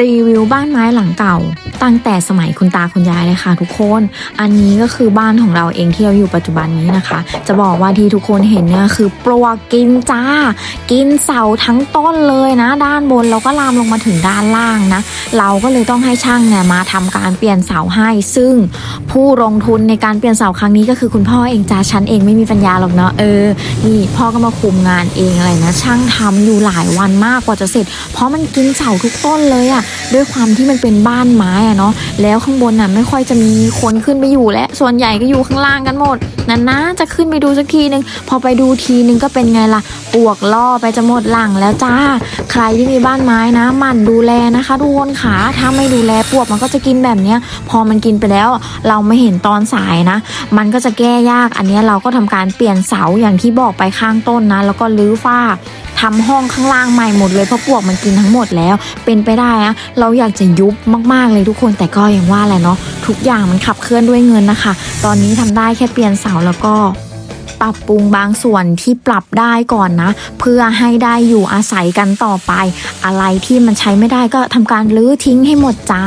รีวิวบ้านไม้หลังเก่า ตั้งแต่สมัยคุณตาคุณยายเลยค่ะทุกคน อันนี้ก็คือบ้านของเราเองที่เราอยู่ปัจจุบันนี้นะคะ จะบอกว่าที่ทุกคนเห็นเนี่ยคือปลวกกินจ้า กินเสาทั้งต้นเลยนะ ด้านบนแล้วก็ลามลงมาถึงด้านล่างนะ เราก็เลยต้องให้ช่างเนี่ยมาทำการเปลี่ยนเสาให้ ซึ่งผู้ลงทุนในการเปลี่ยนเสาครั้งนี้ก็คือคุณพ่อเองจ้าฉันเองไม่มีปัญญาหรอกเนาะเออนี่พ่อก็มาคุมงานเองอะไรนะ ช่างทำอยู่หลายวันมากกว่าจะเสร็จ เพราะมันกินเสาทุกต้นเลยอะด้วยความที่มันเป็นบ้านไม้อะเนาะแล้วข้างบนน่ะไม่ค่อยจะมีคนขึ้นไปอยู่และส่วนใหญ่ก็อยู่ข้างล่างกันหมดนั่นนะจะขึ้นไปดูสักทีนึงพอไปดูทีนึงก็เป็นไงล่ะปวกล่อไปจะหมดหลังแล้วจ้า ใครที่มีบ้านไม้นะมันดูแลนะคะทุกคนขาถ้าไม่ดูแลปวกมันก็จะกินแบบเนี้ย พอมันกินไปแล้ว เราไม่เห็นตอนสายนะ มันก็จะแก้ยากอันนี้เราก็ทำการเปลี่ยนเสาอย่างที่บอกไปข้างต้นนะ แล้วก็รื้อฝ้า ทำห้องข้างล่างใหม่หมดเลยเพราะปวกมันกินทั้งหมดแล้ว เป็นไปได้นะเราอยากจะยุบมากๆเลยทุกคนแต่ก็อย่างว่าแหละเนาะทุกอย่างมันขับเคลื่อนด้วยเงินนะคะ ตอนนี้ทำได้แค่เปลี่ยนเสาแล้วก็ปรับปรุงบางส่วนที่ปรับได้ก่อนนะ เพื่อให้ได้อยู่อาศัยกันต่อไป อะไรที่มันใช้ไม่ได้ก็ทำการรื้อทิ้งให้หมดจ้า